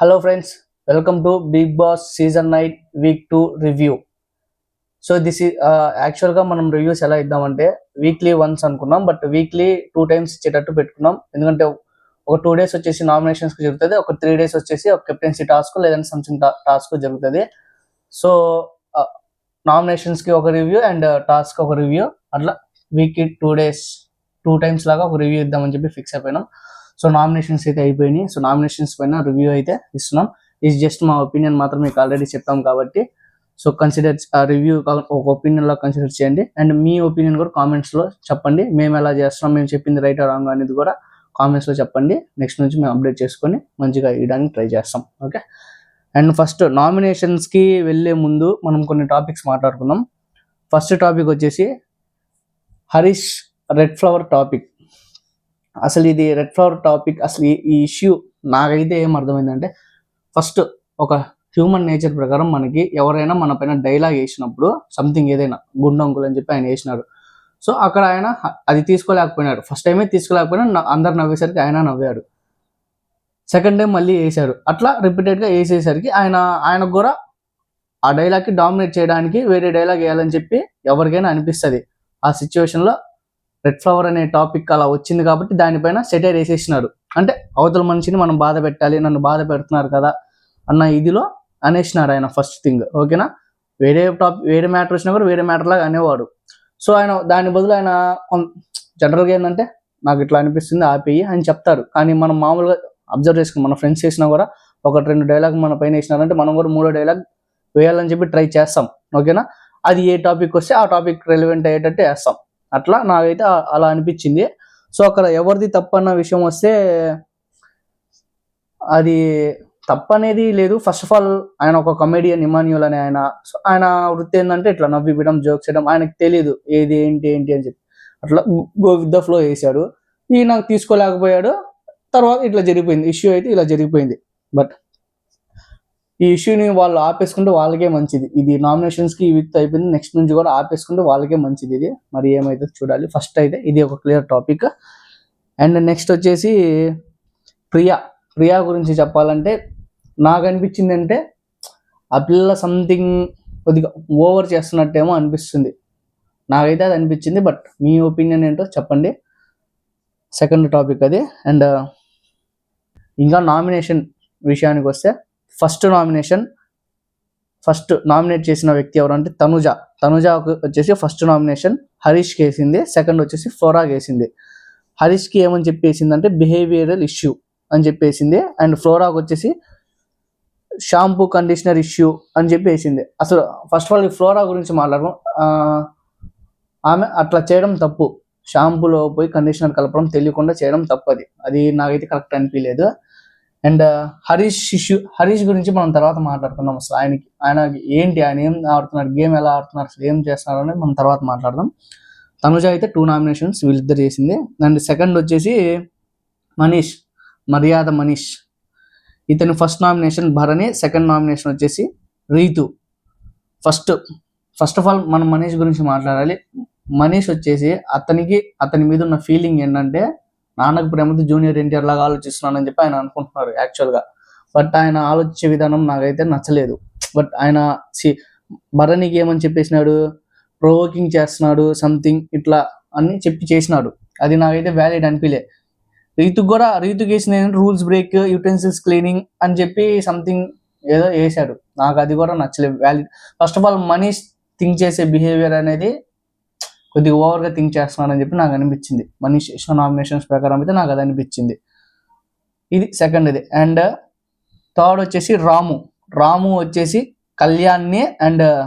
Hello friends welcome to Bigg Boss season nine week two review so this ఈ యాక్చువల్గా మనం reviews ఎలా ఇద్దామంటే వీక్లీ వన్స్ అనుకున్నాం బట్ వీక్లీ టూ టైమ్స్ ఇచ్చేటట్టు పెట్టుకున్నాం. ఎందుకంటే ఒక టూ డేస్ వచ్చేసి నామినేషన్స్కి జరుగుతుంది ఒక త్రీ డేస్ వచ్చేసి ఒక కెప్టెన్సీ టాస్క్ లేదంటే సంథింగ్ టాస్క్ జరుగుతుంది. సో నామినేషన్స్కి ఒక రివ్యూ అండ్ టాస్క్ ఒక రివ్యూ అట్లా weekly two days two times లాగా ఒక రివ్యూ ఇద్దామని చెప్పి ఫిక్స్ అయిపోయినాం. సో నామినేషన్స్ అయితే అయిపోయినాయి. సో నామినేషన్స్ పైన రివ్యూ అయితే ఇస్తున్నాం. ఇది జస్ట్ మా ఒపీనియన్ మాత్రం మీకు ఆల్రెడీ చెప్పాం కాబట్టి. సో కన్సిడర్ రివ్యూ ఒక ఒపీనియన్లో కన్సిడర్ చేయండి. అండ్ మీ ఒపీనియన్ కూడా కామెంట్స్లో చెప్పండి. మేము ఎలా చేస్తున్నాం మేము చెప్పింది రైట్ రాంగ్ అనేది కూడా కామెంట్స్లో చెప్పండి. నెక్స్ట్ నుంచి మేము అప్డేట్ చేసుకొని మంచిగా ఇవ్వడానికి ట్రై చేస్తాం. ఓకే అండ్ ఫస్ట్ నామినేషన్స్కి వెళ్ళే ముందు మనం కొన్ని టాపిక్స్ మాట్లాడుకుందాం. ఫస్ట్ టాపిక్ వచ్చేసి హరీష్ రెడ్ ఫ్లవర్ టాపిక్ అసలు ఇది రెడ్ ఫ్లవర్ టాపిక్ అసలు ఈ- ఇష్యూ నాకైతే ఏం అర్థమైందంటే ఫస్ట్ ఒక హ్యూమన్ నేచర్ ప్రకారం మనకి ఎవరైనా మన పైన డైలాగ్ వేసినప్పుడు సంథింగ్ ఏదైనా గుండంకులు అని చెప్పి ఆయన వేసినాడు. సో అక్కడ ఆయన అది తీసుకోలేకపోయినాడు. ఫస్ట్ టైమే తీసుకోలేకపోయినా అందరు నవ్వేసరికి ఆయన నవ్వాడు. సెకండ్ టైం మళ్ళీ వేసాడు. అట్లా రిపీటెడ్గా వేసేసరికి ఆయన ఆయనకు కూడా ఆ డైలాగ్కి డామినేట్ చేయడానికి వేరే డైలాగ్ వేయాలని చెప్పి ఎవరికైనా అనిపిస్తుంది. ఆ సిచ్యువేషన్లో రెడ్ ఫ్లవర్ అనే టాపిక్ అలా వచ్చింది కాబట్టి దానిపైన సెటైర్ వేసేసినాడు అంటే అవతల మనిషిని మనం బాధ పెట్టాలి నన్ను బాధ పెడుతున్నారు కదా అన్న ఇదిలో అనేసినాడు ఆయన ఫస్ట్ థింగ్ ఓకేనా వేరే టాపిక్ వేరే మ్యాటర్ వచ్చినా కూడా వేరే మ్యాటర్ లాగా అనేవాడు. సో ఆయన దాని బదులు ఆయన జనరల్గా ఏంటంటే నాకు ఇట్లా అనిపిస్తుంది ఆపేయి అని చెప్తారు. కానీ మనం మామూలుగా అబ్జర్వ్ చేసుకుని మన ఫ్రెండ్స్ చేసినా కూడా ఒకటి రెండు డైలాగ్ మన పైన వేసినారంటే మనం కూడా మూడో డైలాగ్ వేయాలని చెప్పి ట్రై చేస్తాం. ఓకేనా అది ఏ టాపిక్ వస్తే ఆ టాపిక్ రెలివెంట్ అయ్యేటట్టు వేస్తాం అట్లా నాకైతే అలా అనిపించింది. సో అక్కడ ఎవరిది తప్పన్న విషయం వస్తే అది తప్పనేది లేదు. ఫస్ట్ ఆఫ్ ఆల్ ఆయన ఒక కమెడియన్ ఇమాన్యుల్ అని ఆయన. సో ఆయన వృత్తి ఏంటంటే ఇట్లా నవ్విపడం జోక్స్ చేయడం ఆయనకు తెలియదు ఏది ఏంటి ఏంటి అని చెప్పి. అట్లా గో విత్ ద ఫ్లో వేసాడు. ఈయన తీసుకోలేకపోయాడు. తర్వాత ఇట్లా జరిగిపోయింది. ఇష్యూ అయితే ఇలా జరిగిపోయింది. బట్ ఈ ఇష్యూని వాళ్ళు ఆపేసుకుంటే వాళ్ళకే మంచిది. ఇది నామినేషన్స్కి ఈ వీక్ అయిపోయింది. నెక్స్ట్ నుంచి కూడా ఆపేసుకుంటే వాళ్ళకే మంచిది ఇది. మరి ఏమైతే చూడాలి. ఫస్ట్ అయితే ఇది ఒక క్లియర్ టాపిక్ అండ్ నెక్స్ట్ వచ్చేసి ప్రియా. ప్రియా గురించి చెప్పాలంటే నాకు అనిపించింది అంటే ఆ పిల్ల సంథింగ్ కొద్దిగా ఓవర్ చేస్తున్నట్టేమో అనిపిస్తుంది. నాకైతే అది అనిపించింది బట్ మీ ఒపీనియన్ ఏంటో చెప్పండి. సెకండ్ టాపిక్ అది. అండ్ ఇంకా నామినేషన్ విషయానికి వస్తే ఫస్ట్ నామినేషన్ ఫస్ట్ నామినేట్ చేసిన వ్యక్తి ఎవరంటే తనుజ. తనుజ వచ్చేసి ఫస్ట్ నామినేషన్ హరీష్కి వేసింది సెకండ్ వచ్చేసి ఫ్లోరాకి వేసింది. హరీష్కి ఏమని చెప్పేసింది అంటే బిహేవియరల్ ఇష్యూ అని చెప్పేసింది. అండ్ ఫ్లోరాకి వచ్చేసి షాంపూ కండిషనర్ ఇష్యూ అని చెప్పేసింది. అసలు ఫస్ట్ ఆఫ్ ఆల్ ఈ ఫ్లోరా గురించి మాట్లాడడం ఆమె అట్లా చేయడం తప్పు. షాంపూలో పోయి కండిషనర్ కలపడం తెలియకుండా చేయడం తప్పది అది. నాకైతే కరెక్ట్ అనిపించలేదు అండ్ uh, హరీష్ శిష్యు హరీష్ గురించి మనం తర్వాత మాట్లాడుకుందాం. అసలు ఆయనకి ఆయన ఏంటి ఆయన ఏం ఆడుతున్నారు గేమ్ ఎలా ఆడుతున్నారు అసలు ఏం చేస్తున్నారు అనేది మనం తర్వాత మాట్లాడదాం. తనుజ అయితే టూ నామినేషన్స్ వీళ్ళిద్దరు చేసింది. అండ్ సెకండ్ వచ్చేసి మనీష్ మర్యాద మనీష్. ఇతని first nomination Bharani second nomination వచ్చేసి Rithu. First first of all మనం మనీష్ గురించి మాట్లాడాలి. మనీష్ వచ్చేసి అతనికి అతని మీద ఉన్న ఫీలింగ్ ఏంటంటే నాన్నకు ప్రేమతో జూనియర్ ఎన్టీఆర్ లాగా ఆలోచిస్తున్నానని చెప్పి ఆయన అనుకుంటున్నారు యాక్చువల్గా బట్ ఆయన ఆలోచించే విధానం నాకైతే నచ్చలేదు. బట్ ఆయన సి భరణికి ఏమని చెప్పేసినాడు? ప్రొవోకింగ్ చేస్తున్నాడు సంథింగ్ ఇట్లా అని చెప్పి చేసినాడు. అది నాకైతే వ్యాలిడ్ అనిపించలే రీతుకు కూడా రీతుకు వేసిన రూల్స్ బ్రేక్ యూటెన్సిల్స్ క్లీనింగ్ అని చెప్పి సంథింగ్ ఏదో వేశాడు నాకు అది కూడా నచ్చలేదు. Valid first of all money think చేసే బిహేవియర్ అనేది కొద్దిగా ఓవర్గా థింక్ చేస్తున్నారని చెప్పి నాకు అనిపించింది. మనీష్ చేసిన నామినేషన్స్ ప్రకారం అయితే నాకు అది అనిపించింది. ఇది సెకండ్ ఇది. అండ్ థర్డ్ uh, వచ్చేసి రాము. రాము వచ్చేసి కళ్యాణ్ని అండ్ uh,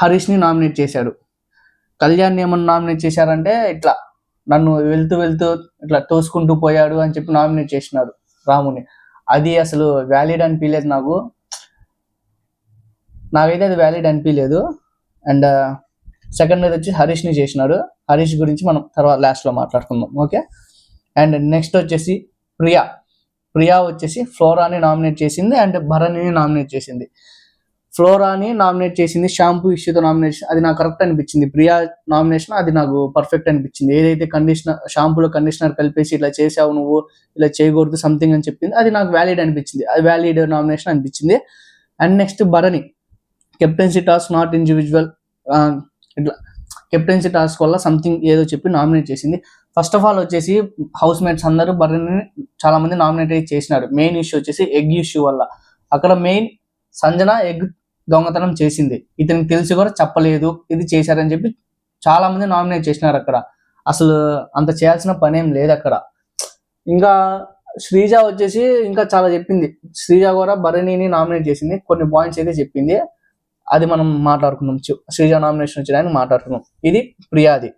హరీష్ని నామినేట్ చేశాడు. కళ్యాణ్ని ఏమన్నా నామినేట్ చేశారంటే ఇట్లా నన్ను వెళ్తూ వెళ్తూ ఇట్లా తోసుకుంటూ పోయాడు అని చెప్పి నామినేట్ చేసినాడు రాముని. అది అసలు వ్యాలిడ్ అనిపించలేదు నాకు. నాకైతే అది వ్యాలిడ్ అనిపించలేదు అండ్ సెకండ్ అయితే వచ్చి హరీష్ని చేసినాడు. హరీష్ గురించి మనం తర్వాత లాస్ట్లో మాట్లాడుకుందాం. ఓకే? అండ్ నెక్స్ట్ వచ్చేసి ప్రియా. ప్రియా వచ్చేసి ఫ్లోరాని నామినేట్ చేసింది అండ్ భరణిని నామినేట్ చేసింది. ఫ్లోరాని నామినేట్ చేసింది షాంపూ ఇష్యూతో నామినేషన్ అది నాకు కరెక్ట్ అనిపించింది. ప్రియా నామినేషన్ అది నాకు పర్ఫెక్ట్ అనిపించింది. ఏదైతే కండిషనర్ షాంపూలో కండిషనర్ కలిపేసి ఇలా చేసావు నువ్వు ఇలా చేయకూడదు సంథింగ్ అని చెప్పింది అది నాకు వ్యాలిడ్ అనిపించింది. అది వ్యాలిడ్ నామినేషన్ అనిపించింది. And next Bharani. Captaincy task not individual ఇట్లా కెప్టెన్సీ టాస్క్ వల్ల సంథింగ్ ఏదో చెప్పి నామినేట్ చేసింది. ఫస్ట్ ఆఫ్ ఆల్ వచ్చేసి హౌస్ మేట్స్ అందరూ బర్రెని చాలా మంది నామినేట్ చేసినారు. మెయిన్ ఇష్యూ వచ్చేసి ఎగ్ ఇష్యూ వల్ల. అక్కడ మెయిన్ సంజన ఎగ్ దొంగతనం చేసింది. ఇతనికి తెలిసి కూడా చెప్పలేదు. ఇది చేశారని చెప్పి చాలా మంది నామినేట్ చేసినారు అక్కడ. అసలు అంత చేయాల్సిన పని ఏం లేదు అక్కడ. ఇంకా శ్రీజ వచ్చేసి ఇంకా చాలా చెప్పింది. శ్రీజ కూడా భరణిని నామినేట్ చేసింది. కొన్ని పాయింట్స్ అయితే చెప్పింది. అది మనం మాట్లాడుకున్నాం శ్రీజ నామినేషన్ వచ్చేదాన్ని మాట్లాడుకున్నాం ఇది ప్రియాది.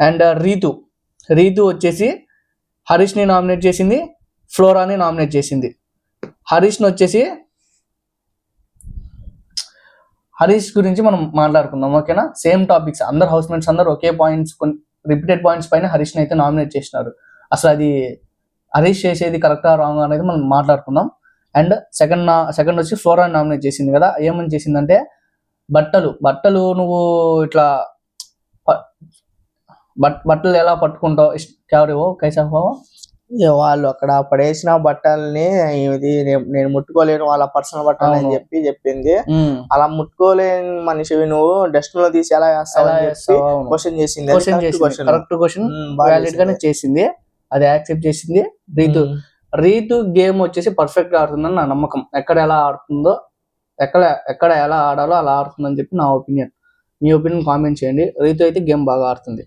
అండ్ రీతు. రీతు వచ్చేసి హరీష్ని నామినేట్ చేసింది ఫ్లోరాని నామినేట్ చేసింది. హరీష్ని వచ్చేసి హరీష్ గురించి మనం మాట్లాడుకుందాం ఓకేనా? Same topics. అందరు హౌస్ మేట్స్ అందరు ఒకే పాయింట్స్ రిపీటెడ్ పాయింట్స్ పైన హరీష్ని అయితే నామినేట్ చేసినారు. అసలు అది హరీష్ చేసేది కరెక్టా రాంగ్ అనేది మనం మాట్లాడుకుందాం. అండ్ సెకండ్ సెకండ్ వచ్చి ఫ్లోరాని నామినేట్ చేసింది కదా ఏమని చేసిందంటే బట్టలు బట్టలు నువ్వు ఇట్లా బట్ బట్టలు ఎలా పట్టుకుంటావు? ఇష్- క్యావరేవో కైసా హో ఇక వాళ్ళు అక్కడ పడేసిన బట్టల్ని ఇది నేను ముట్టుకోలేను వాళ్ళ పర్సనల్ బట్టలు అని. చెప్పి చెప్పింది. అలా ముట్టుకోలేని మనిషివి నువ్వు డస్ట్లో తీసి ఎలా వేస్తావు ఎలా అని చెప్పి చేస్తావు? క్వశ్చన్ చేసింది. క్వశ్చన్ కరెక్ట్ క్వశ్చన్ వ్యాలిడ్ గానే చేసింది. అది యాక్సెప్ట్ చేసింది. రీతు రీతు గేమ్ వచ్చేసి పర్ఫెక్ట్గా ఆడుతుందని నా నమ్మకం. ఎక్కడ ఎలా ఆడుతుందో ఎక్కడ ఎక్కడ ఎలా ఆడాలో అలా ఆడుతుందని చెప్పి నా ఒపీనియన్ మీ ఒపీనియన్ కామెంట్ చేయండి. రీతు అయితే గేమ్ బాగా ఆడుతుంది.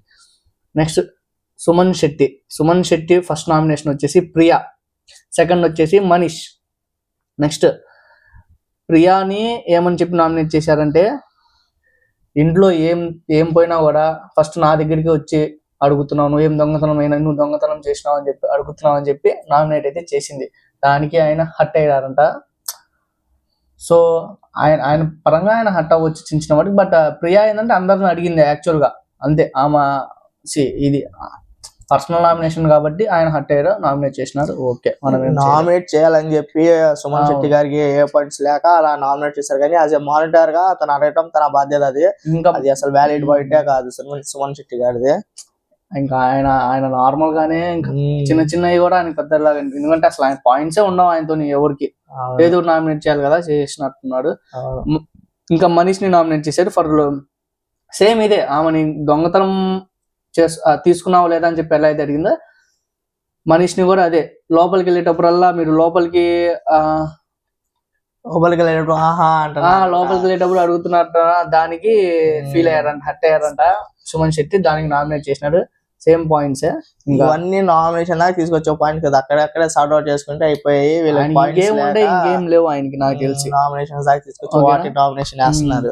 Next Suman Shetty. Suman Shetty first nomination వచ్చేసి ప్రియా. సెకండ్ వచ్చేసి మనీష్. నెక్స్ట్ ప్రియాని ఏమని చెప్పి నామినేట్ చేశారంటే ఇంట్లో ఏం ఏం పోయినా కూడా ఫస్ట్ నా దగ్గరికి వచ్చి అడుగుతున్నావు నువ్వు ఏం దొంగతనం అయినా నువ్వు దొంగతనం చేసినావు అని చెప్పి అడుగుతున్నావు అని చెప్పి నామినేట్ అయితే చేసింది. దానికి ఆయన హట్ అయ్యారంట. సో ఆయన ఆయన పరంగా ఆయన హట్ అవ్వచ్చు చిన్న చిన్న వాటికి బట్ ప్రియా ఏంటంటే అందరిని అడిగింది యాక్చువల్గా. అంతే ఆమె see, ఇది పర్సనల్ నామినేషన్ కాబట్టి ఆయన హట్ అయ్యారు నామినేట్ చేసినారు ఓకే మనం. నామినేట్ చేయాలని చెప్పి సుమన్. శెట్టి గారికి ఏ పాయింట్స్ లేక అలా నామినేట్ చేశారు. కానీ యాజ్ ఎ మానిటర్గా తను అడగటం తన బాధ్యత అది. ఇంకా అది అసలు వ్యాలిడ్ పాయింటే కాదు సుమన్ సుమన్ శెట్టి గారిది. ఇంకా ఆయన ఆయన నార్మల్ గానే ఇంకా చిన్న చిన్నవి కూడా ఆయన పెద్దలాగా ఎందుకంటే అసలు ఆయన పాయింట్సే ఉండవు ఆయనతో ఎవరికి. ఏదో నామినేట్ చేయాలి కదా చేసినట్టున్నాడు. ఇంకా మనీష్ని నామినేట్ చేశాడు ఫర్ సేమ్ ఇదే ఆమెని దొంగతనం చేస్ తీసుకున్నావా లేదా అని చెప్పి ఎలా అయితే అడిగిందో మనీష్ని కూడా అదే లోపలికి వెళ్ళేటప్పుడల్లా మీరు లోపలికి ఆ, లోపలికి వెళ్ళేటప్పుడు ఆహా అంటారు. లోపలికి వెళ్ళేటప్పుడు అడుగుతున్నట్ట దానికి ఫీల్ అయ్యారంట హట్ అయ్యారంట. సుమన్ శెట్టి దానికి నామినేట్ చేసినాడు. సేమ్ పాయింట్స్ ఇవన్నీ నామినేషన్ దాకా తీసుకొచ్చే పాయింట్ కదా. అక్కడక్కడే సార్ట్ అవుట్ చేసుకుంటే అయిపోయి వీళ్ళకి ఇంకేం లేవు ఆయనకి నాకు తెలిసి. నామినేషన్ దాకా తీసుకొచ్చి? వాటి నామినేషన్ వేస్తున్నారు.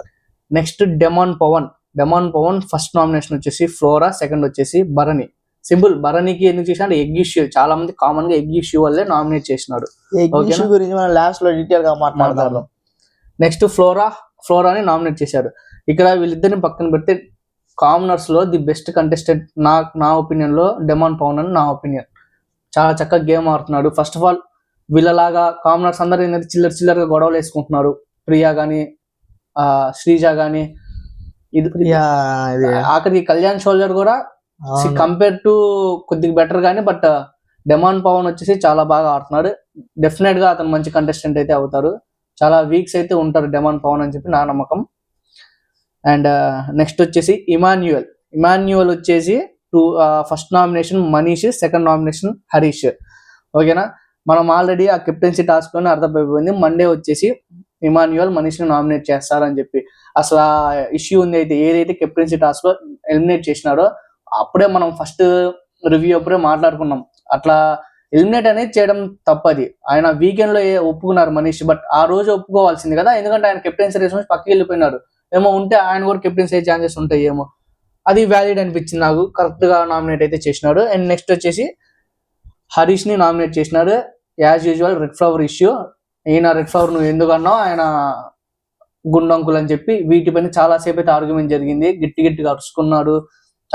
Next demon Pavan demon Pavan first nomination వచ్చేసి ఫ్లోరా సెకండ్ వచ్చేసి భరణి సింపుల్ భరణికి ఎందుకు చేసినాడు ఎగ్ ఇష్యూ చాలా మంది కామన్గా ఎగ్ ఇష్యూ వల్లే నామినేట్ issue గురించి మనం లాస్ట్లో డీటెయిల్గా మాట్లాడదాం. నెక్స్ట్ ఫ్లోరా ఫ్లోరాని నామినేట్ చేశారు. ఇక్కడ వీళ్ళిద్దరిని పక్కన పెడితే కామనర్స్లో ది బెస్ట్ కంటెస్టెంట్ నా నా ఒపీనియన్లో డెమాన్ పవన్ అని నా ఒపీనియన్. చాలా చక్కగా గేమ్ ఆడుతున్నాడు. ఫస్ట్ ఆఫ్ ఆల్ వీళ్ళలాగా కామనర్స్ అందరూ ఏంటంటే చిల్లర చిల్లరగా గొడవలు వేసుకుంటున్నారు. ప్రియా గాని ఆ, శ్రీజ గాని ఇది ఆఖరికి కళ్యాణ్ షోల్డర్ కూడా. కంపేర్ టు కొద్దిగా బెటర్ కానీ బట్ డెమాన్ పవన్ వచ్చేసి చాలా బాగా ఆడుతున్నాడు. డెఫినెట్గా అతను మంచి కంటెస్టెంట్ అయితే అవుతారు. చాలా వీక్స్ అయితే ఉంటారు డెమాన్ పవన్ అని చెప్పి నా నమ్మకం. అండ్ నెక్స్ట్ వచ్చేసి ఇమాన్యుయల్. ఇమాన్యుయల్ వచ్చేసి two first nomination Manish second nomination Harish. ఓకేనా? మనం ఆల్రెడీ ఆ కెప్టెన్సీ టాస్క్లోనే అర్థమైపోయింది. మండే వచ్చేసి ఇమాన్యుయల్ మనీష్ని నామినేట్ చేస్తారని చెప్పి. అసలు ఆ ఇష్యూ ఉంది అయితే ఏదైతే కెప్టెన్సీ టాస్క్లో ఎలిమినేట్ చేసినారో అప్పుడే మనం ఫస్ట్ రివ్యూ అప్పుడే మాట్లాడుకున్నాం. అట్లా ఎలిమినేట్ అనేది చేయడం తప్పది. ఆయన వీకెండ్లో ఒప్పుకున్నారు మనీష్ బట్ ఆ రోజు ఒప్పుకోవాల్సింది కదా. ఎందుకంటే ఆయన కెప్టెన్సీ రేస్ నుంచి పక్కకి వెళ్ళిపోయినారు ఏమో ఉంటే ఆయన కూడా కెప్టెన్సీ ఛాన్సెస్ ఉంటాయి ఏమో. అది వ్యాలిడ్ అనిపించింది నాకు. కరెక్ట్గా నామినేట్ అయితే చేసినాడు. అండ్ నెక్స్ట్ వచ్చేసి హరీష్ని నామినేట్ చేసినాడు. As usual red flower issue ఈయన రెడ్ ఫ్లవర్ నువ్వు ఎందుకన్నావు ఆయన గుండంకులు అని చెప్పి వీటిపైన చాలా సేపు అయితే ఆర్గ్యుమెంట్ జరిగింది. గిట్టి గిట్టిగా అరుచుకున్నాడు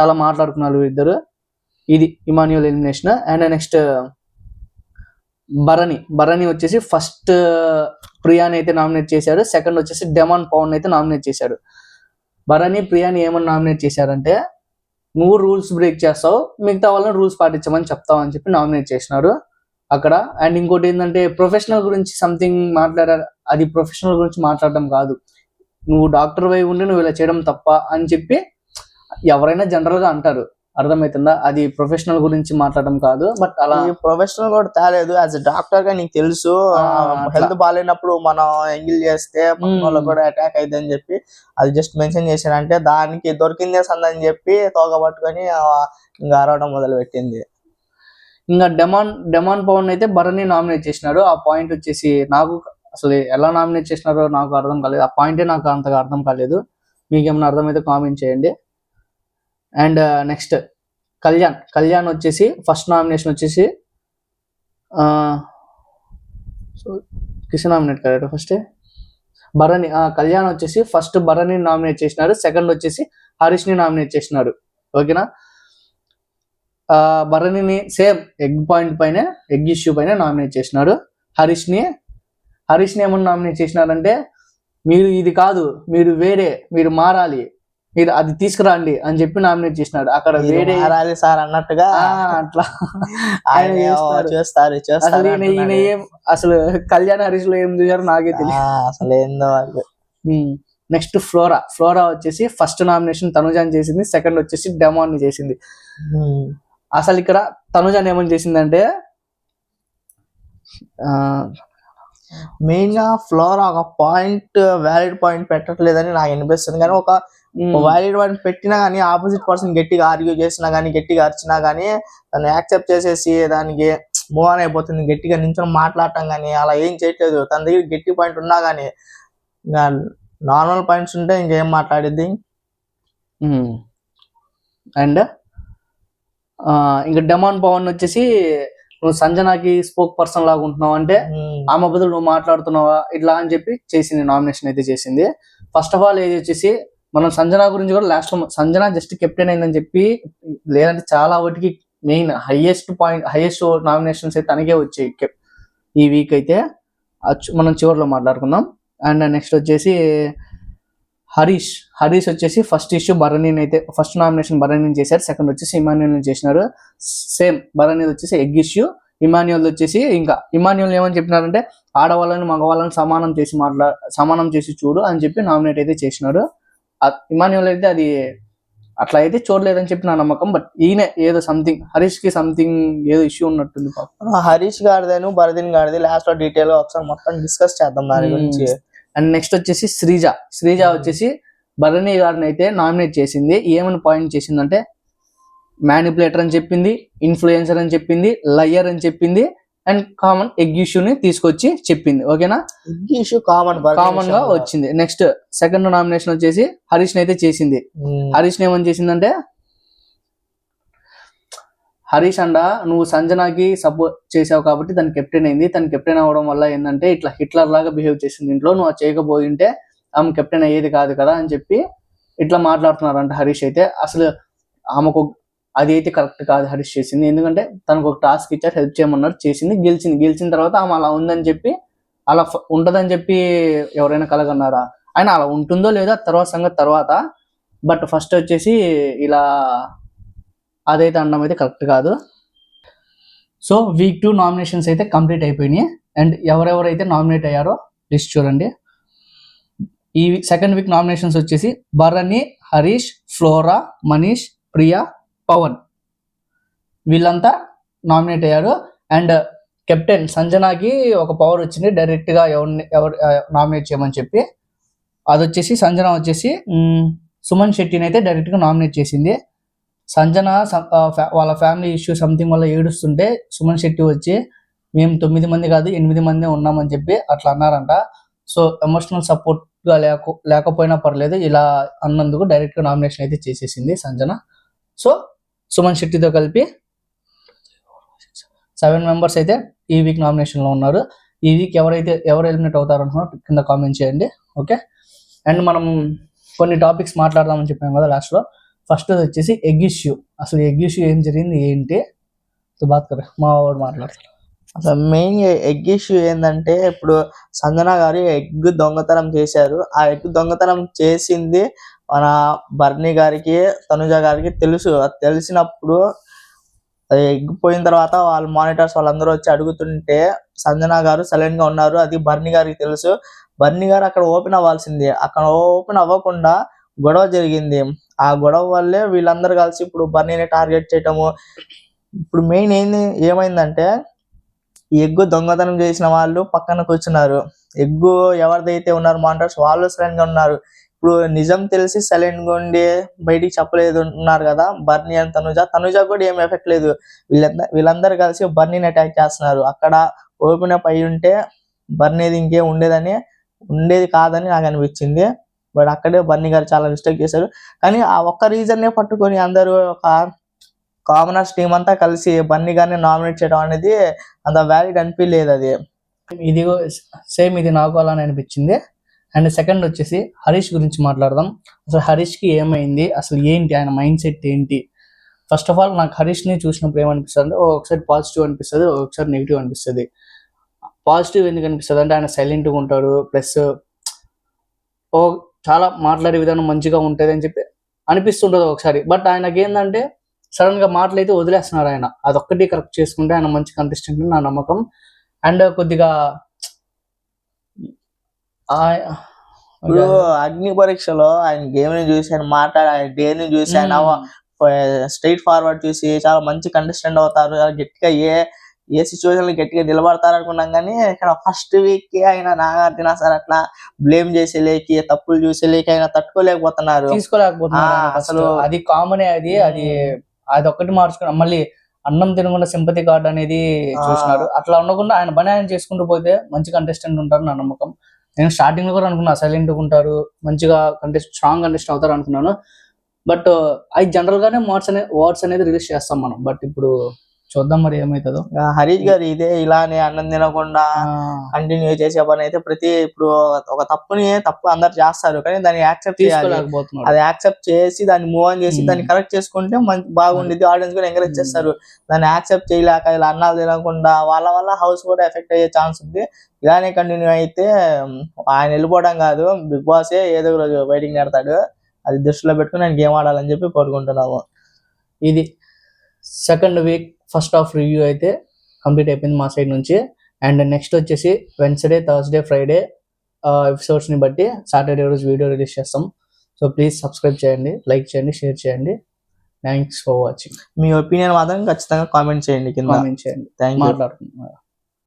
చాలా మాట్లాడుకున్నారు ఇద్దరు ఇది Emmanuel elimination. And next Bharani. Bharani వచ్చేసి ఫస్ట్ ప్రియాని అయితే నామినేట్ చేశాడు సెకండ్ వచ్చేసి డెమాన్ పవన్ అయితే నామినేట్ చేశాడు భరణి ప్రియాని ఏమని నామినేట్ చేశారంటే నువ్వు రూల్స్ బ్రేక్ చేస్తావు మిగతా వాళ్ళని రూల్స్ పాటించమని చెప్తావు అని చెప్పి నామినేట్ చేసినారు అక్కడ. అండ్ ఇంకోటి ఏంటంటే ప్రొఫెషనల్ గురించి సంథింగ్ మాట్లాడారు అది ప్రొఫెషనల్ గురించి మాట్లాడడం కాదు. నువ్వు డాక్టర్ వై ఉండి నువ్వు ఇలా చేయడం తప్ప అని చెప్పి ఎవరైనా జనరల్గా అంటారు. అర్థమవుతుందా అది ప్రొఫెషనల్ గురించి మాట్లాడడం కాదు బట్ అలా ప్రొఫెషనల్ కూడా తేలేదు. యాజ్ డాక్టర్గా నీకు తెలుసు. హెల్త్ బాగాలేనప్పుడు మనం ఎంగిల్ చేస్తే. వాళ్ళకి కూడా అటాక్ అయింది అని చెప్పి అది జస్ట్ మెన్షన్ చేశారంటే దానికి దొరికిందే సందని చెప్పి తోక పట్టుకొని ఇంకా అరవడం మొదలు పెట్టింది ఇంకా డెమాన్ డెమాన్ పవన్ అయితే భరణి నామినేట్ చేసినాడు. ఆ పాయింట్ వచ్చేసి నాకు అసలు ఎలా నామినేట్ చేసినారో నాకు అర్థం కాలేదు. ఆ పాయింటే నాకు అంతగా అర్థం కాలేదు. మీకు ఏమైనా అర్థమైతే కామెంట్ చేయండి. And next Kalyan. కళ్యాణ్ వచ్చేసి ఫస్ట్ నామినేషన్ వచ్చేసి సో కిషన్ నామినేట్ కదా ఫస్ట్. భరణి కళ్యాణ్ వచ్చేసి ఫస్ట్ భరణి నామినేట్ చేసినాడు సెకండ్ వచ్చేసి హరీష్ని నామినేట్ చేసినాడు ఓకేనా? భరణిని సేమ్ ఎగ్ పాయింట్ పైన ఎగ్ ఇష్యూ పైన నామినేట్ చేసినాడు హరీష్ని హరీష్ని ఏమన్నా నామినేట్ చేసినారంటే మీరు ఇది కాదు మీరు వేరే మీరు మారాలి. మీరు అది తీసుకురండి అని చెప్పి నామినేట్ చేసినాడు. అక్కడ వేరే మారాలి సార్ అన్నట్టుగా అట్లా. ఆయన చేస్తారు. ఈయన. ఏం అసలు కళ్యాణ్ హరీష్లో ఏం చూసారో నాకే తెలియదు అసలు ఏందో నెక్స్ట్ ఫ్లోరా. ఫ్లోరా వచ్చేసి ఫస్ట్ నామినేషన్ తనుజాన్ చేసింది సెకండ్ వచ్చేసి డెమాన్ చేసింది. అసలు ఇక్కడ తనుజాన్ ఏమని చేసిందంటే ఆ, మెయిన్గా ఫ్లోర్ ఒక పాయింట్ వ్యాలిడ్ పాయింట్ పెట్టట్లేదని నాకు అనిపిస్తుంది. కానీ ఒక వ్యాలిడ్ పాయింట్ పెట్టినా కానీ ఆపోజిట్ పర్సన్ గట్టిగా ఆర్గ్యూ చేసినా కానీ గట్టిగా అరిచినా కానీ దాన్ని యాక్సెప్ట్ చేసేసి దానికి మూవ్ ఆన్ అయిపోతుంది. గట్టిగా నించొని మాట్లాడటం కానీ అలా ఏం చేయట్లేదు. తన దగ్గర గట్టి పాయింట్ ఉన్నా కానీ ఇంకా నార్మల్ పాయింట్స్ ఉంటే ఇంకేం మాట్లాడిద్ది. అండ్ ఆ, ఇంకా డెమాన్ పవన్ వచ్చేసి నువ్వు సంజనాకి స్పోక్ పర్సన్ లాగా ఉంటున్నావు అంటే. ఆమె బదులు నువ్వు మాట్లాడుతున్నావా? ఇట్లా అని చెప్పి చేసింది నామినేషన్ అయితే చేసింది. ఫస్ట్ ఆఫ్ ఆల్ ఏది వచ్చేసి మనం సంజన గురించి కూడా లాస్ట్లో సంజన జస్ట్ కెప్టెన్ అయిందని చెప్పి లేదంటే చాలా వాటికి main highest point highest nominations అయితే తనకే వచ్చాయి ఈ వీక్ అయితే. మనం చివరిలో మాట్లాడుకుందాం. అండ్ నెక్స్ట్ వచ్చేసి హరీష్. హరీష్ వచ్చేసి ఫస్ట్ ఇష్యూ భరణిని అయితే ఫస్ట్ నామినేషన్ భరణిని చేశారు. సెకండ్ వచ్చేసి ఇమాన్యుల్ చేసినారు. సేమ్ భరణి వచ్చేసి ఎగ్ ఇష్యూ ఇమాన్యుల్ వచ్చేసి ఇంకా ఇమాన్యుల్ ఏమని చెప్పినారంటే ఆడవాళ్ళని మగవాళ్ళని సమానం చేసి మాట్లా సమానం చేసి చూడు అని చెప్పి నామినేట్ అయితే చేసినారు. ఇమాన్యుల్ అయితే అది అట్లా అయితే చూడలేదని చెప్పి నా నమ్మకం బట్ ఈయన ఏదో సంథింగ్ హరీష్కి సంథింగ్ ఏదో ఇష్యూ ఉన్నట్టుంది పాపం. హరీష్ గారిదేను భరదిన్ గారిది లాస్ట్లో డీటెయిల్ ఒకసారి మొత్తం డిస్కస్ చేద్దాం దాని మ్మ్. గురించి. అండ్ నెక్స్ట్ వచ్చేసి శ్రీజ. శ్రీజ వచ్చేసి భరణి గారిని అయితే నామినేట్ చేసింది. ఏమని పాయింట్ చేసిందంటే మ్యానిపులేటర్ అని చెప్పింది ఇన్ఫ్లుయెన్సర్ అని చెప్పింది లయర్ అని చెప్పింది అండ్ కామన్ ఎగ్ని తీసుకొచ్చి చెప్పింది. ఓకేనా? ఇష్యూ కామన్ కామన్గా వచ్చింది. నెక్స్ట్ సెకండ్ నామినేషన్ వచ్చేసి హరీష్ అయితే చేసింది. హరీష్ ఏమని చేసిందంటే హరీష్ అండ నువ్వు సంజనాకి సపోర్ట్ చేసావు కాబట్టి తను కెప్టెన్ అయింది. తను కెప్టెన్ అవ్వడం వల్ల ఏంటంటే ఇట్లా హిట్లర్ లాగా బిహేవ్ చేసింది ఇంట్లో. నువ్వు చేయకపోయి ఉంటే ఆమె కెప్టెన్ అయ్యేది కాదు కదా అని చెప్పి ఇట్లా మాట్లాడుతున్నారంట హరీష్ అయితే. అసలు ఆమెకు అది అయితే కరెక్ట్ కాదు హరీష్ చేసింది. ఎందుకంటే తనకు ఒక టాస్క్ ఇచ్చారు హెల్ప్ చేయమన్నారు చేసింది గెలిచింది. గెలిచిన తర్వాత ఆమె అలా ఉందని చెప్పి అలా ఉంటుందని ఉంటదని చెప్పి ఎవరైనా కలగన్నారా? ఆయన అలా ఉంటుందో లేదో తర్వాత సంగతి తర్వాత. బట్ ఫస్ట్ వచ్చేసి ఇలా అదైతే అనడం అయితే కరెక్ట్ కాదు. సో వీక్ టూ నామినేషన్స్ అయితే కంప్లీట్ అయిపోయినాయి. అండ్ ఎవరెవరైతే నామినేట్ అయ్యారో లిస్ట్ చూడండి. ఈ సెకండ్ వీక్ నామినేషన్స్ వచ్చేసి భరణి హరీష్ ఫ్లోరా మనీష్ ప్రియా పవన్. వీళ్ళంతా నామినేట్ అయ్యారు. అండ్ కెప్టెన్ సంజనాకి ఒక పవర్ వచ్చింది. డైరెక్ట్గా ఎవరిని ఎవరు నామినేట్ చేయమని చెప్పి. అది వచ్చేసి సంజన వచ్చేసి సుమన్ శెట్టిని అయితే డైరెక్ట్గా నామినేట్ చేసింది. సంజన ఫ్యా- వాళ్ళ ఫ్యామిలీ ఇష్యూ సంథింగ్ వల్ల ఏడుస్తుంటే సుమన్ శెట్టి వచ్చి మేము తొమ్మిది మంది కాదు ఎనిమిది మంది ఉన్నామని చెప్పి అట్లా అన్నారంట. సో ఎమోషనల్ సపోర్ట్గా లేక లేకపోయినా పర్లేదు ఇలా అన్నందుకు డైరెక్ట్గా నామినేషన్ అయితే చేసేసింది సంజన. సో సుమన్ శెట్టితో కలిపి సెవెన్ మెంబర్స్ అయితే ఈ వీక్ నామినేషన్లో ఉన్నారు. ఈ వీక్ ఎవరైతే ఎవరు ఎలిమినేట్ అవుతారు అనుకున్నారో కింద కామెంట్ చేయండి. ఓకే? అండ్ మనం కొన్ని టాపిక్స్ మాట్లాడదామని చెప్పాం కదా లాస్ట్లో ఫస్ట్ ఫస్ట్ వచ్చేసి ఎగ్ ఇష్యూ. అసలు ఎగ్ ఇష్యూ ఏం జరిగింది ఏంటి? సో బాత్ కరే మా వాడు మాట్లాడతారు అసలు మెయిన్ ఎగ్ ఇష్యూ ఏంటంటే ఇప్పుడు సంజన గారు ఎగ్ దొంగతనం చేశారు. ఆ ఎగ్ దొంగతనం చేసింది మన బర్నీ గారికి తనుజ గారికి తెలుసు. అది తెలిసినప్పుడు ఎగ్ పోయిన తర్వాత వాళ్ళ మానిటర్స్ వాళ్ళందరూ వచ్చి అడుగుతుంటే సంజన గారు సైలెంట్గా ఉన్నారు. అది బర్నీ గారికి తెలుసు. బర్నీ గారు అక్కడ ఓపెన్ అవ్వాల్సింది. అక్కడ ఓపెన్ అవ్వకుండా గొడవ జరిగింది. ఆ గొడవ వల్లే వీళ్ళందరూ కలిసి ఇప్పుడు బన్నీని టార్గెట్ చేయటము. ఇప్పుడు మెయిన్ ఏంది ఏమైందంటే ఎగ్గు దొంగతనం చేసిన వాళ్ళు పక్కన కూర్చున్నారు. ఎగ్గు ఎవరిదైతే ఉన్నారు మాంటర్స్ వాళ్ళు సైలెంట్గా ఉన్నారు. ఇప్పుడు నిజం తెలిసి సైలెంట్గా ఉండి బయటికి చెప్పలేదు ఉన్నారు కదా బర్నీ అండ్ తనుజ. తనుజ కూడా ఏం ఎఫెక్ట్ లేదు. వీళ్ళందరూ వీళ్ళందరూ కలిసి బర్నీని అటాక్ చేస్తున్నారు. అక్కడ ఓపెన్ అప్ అయి ఉంటే బర్నీది ఇంకేం ఉండేదని ఉండేది కాదని నాకు అనిపించింది. బట్ అక్కడే బన్నీ గారు చాలా మిస్టేక్ చేశారు. కానీ ఆ ఒక్క రీజన్నే పట్టుకొని అందరూ ఒక కామనర్స్ టీం అంతా కలిసి బన్నీ గారిని నామినేట్ చేయడం అనేది అంత వ్యాలిడ్ అనిపించలేదు అది. ఇది సేమ్ ఇది నాకు అలానే అనిపించింది. అండ్ సెకండ్ వచ్చేసి హరీష్ గురించి మాట్లాడదాం. అసలు హరీష్కి ఏమైంది? అసలు ఏంటి? ఆయన మైండ్ సెట్ ఏంటి? ఫస్ట్ ఆఫ్ ఆల్ నాకు హరీష్ని చూసినప్పుడు ఏమనిపిస్తుంది? అంటే ఒకసారి పాజిటివ్ అనిపిస్తుంది ఒకసారి నెగిటివ్ అనిపిస్తుంది. పాజిటివ్ ఎందుకు అనిపిస్తుంది అంటే ఆయన సైలెంట్గా ఉంటాడు ప్లస్ ఓ చాలా మాట్లాడే విధానం మంచిగా ఉంటుంది అని చెప్పి అనిపిస్తుంటది ఒకసారి. బట్ ఆయనకి ఏంటంటే సడన్గా మాటలైతే వదిలేస్తున్నారు ఆయన. అదొక్కటి కరెక్ట్ చేసుకుంటే ఆయన మంచి కంటెస్టెంట్ నా నమ్మకం. అండ్ కొద్దిగా ఆ- ఇప్పుడు అగ్ని పరీక్షలో ఆయన గేమ్ని చూసి ఆయన మాట్లాడి ఆయన డే ని చూసి ఆయన స్ట్రైట్ ఫార్వర్డ్ చూసి చాలా మంచి కంటెస్టెంట్ అవుతారు. చాలా గట్టిగా ఏ ఏ సిచ్యువేషన్లో గట్టిగా నిలబడతారు అనుకున్నాం కానీ ఇక్కడ ఫస్ట్ వీక్కి ఆయన నాగార్జున సార్ అట్లా బ్లేమ్ చేసేలేకి తప్పులు చూసేలేకి ఆయన తట్టుకోలేకపోతున్నారు. తీసుకోలేకపోతున్నారు. అసలు- అది కామనే అది అది అది ఒక్కటి మార్చుకున్నా. మళ్ళీ అన్నం తినకుండా సింపతి కార్డ్ అనేది. చూసినారు అట్లా ఉండకుండా ఆయన పని ఆయన చేసుకుంటూ పోతే మంచి కంటెస్టెంట్ ఉంటారు నా నమ్మకం. నేను స్టార్టింగ్లో కూడా అనుకున్నా సైలెంట్గా ఉంటారు మంచిగా కంటెస్ట్ స్ట్రాంగ్ కంటెస్టెంట్ అవుతారు అనుకున్నాను. బట్ అది జనరల్ గానే వాట్స్ అనే వాట్స్ అనేది రిలీజ్ చేస్తాం మనం. బట్ ఇప్పుడు చూద్దాం మరి ఏమవుతుందో హరీష్ గారు ఇదే ఇలానే అన్నం తినకుండా కంటిన్యూ చేసే పని అయితే ప్రతి ఇప్పుడు ఒక తప్పుని తప్పు అందరు చేస్తారు. కానీ దాన్ని యాక్సెప్ట్ చేయాలి. అది యాక్సెప్ట్ చేసి దాన్ని మూవ్ ఆన్ చేసి. దాన్ని కరెక్ట్ చేసుకుంటే మంచి బాగుండిద్ది. ఆడియన్స్ కూడా ఎంకరేజ్. చేస్తారు. దాన్ని యాక్సెప్ట్ చేయలేక ఇలా అన్నాలు తినకుండా వాళ్ళ వల్ల హౌస్ కూడా ఎఫెక్ట్ అయ్యే ఛాన్స్ ఉంది. ఇలానే కంటిన్యూ అయితే ఆయన వెళ్ళిపోవడం కాదు. బిగ్ బాస్ ఏదో రోజు బయటికి నెడతాడు అది దృష్టిలో పెట్టుకుని ఆయన గేమ్ ఆడాలని చెప్పి కోరుకుంటున్నాము. ఇది second week first half review అయితే కంప్లీట్ అయిపోయింది మా సైడ్ నుంచి. అండ్ నెక్స్ట్ వచ్చేసి వెన్స్డే థర్స్డే ఫ్రైడే ఎపిసోడ్స్ని బట్టి సాటర్డే రోజు వీడియో రిలీజ్ చేస్తాం. సో ప్లీజ్ సబ్స్క్రైబ్ చేయండి లైక్ చేయండి షేర్ చేయండి. థ్యాంక్స్ ఫర్ వాచింగ్ మీ ఒపీనియన్ మాత్రం ఖచ్చితంగా కామెంట్ చేయండి కింద. కామెంట్ చేయండి. థ్యాంక్ యూ మాట్లాడుకుంటున్నాం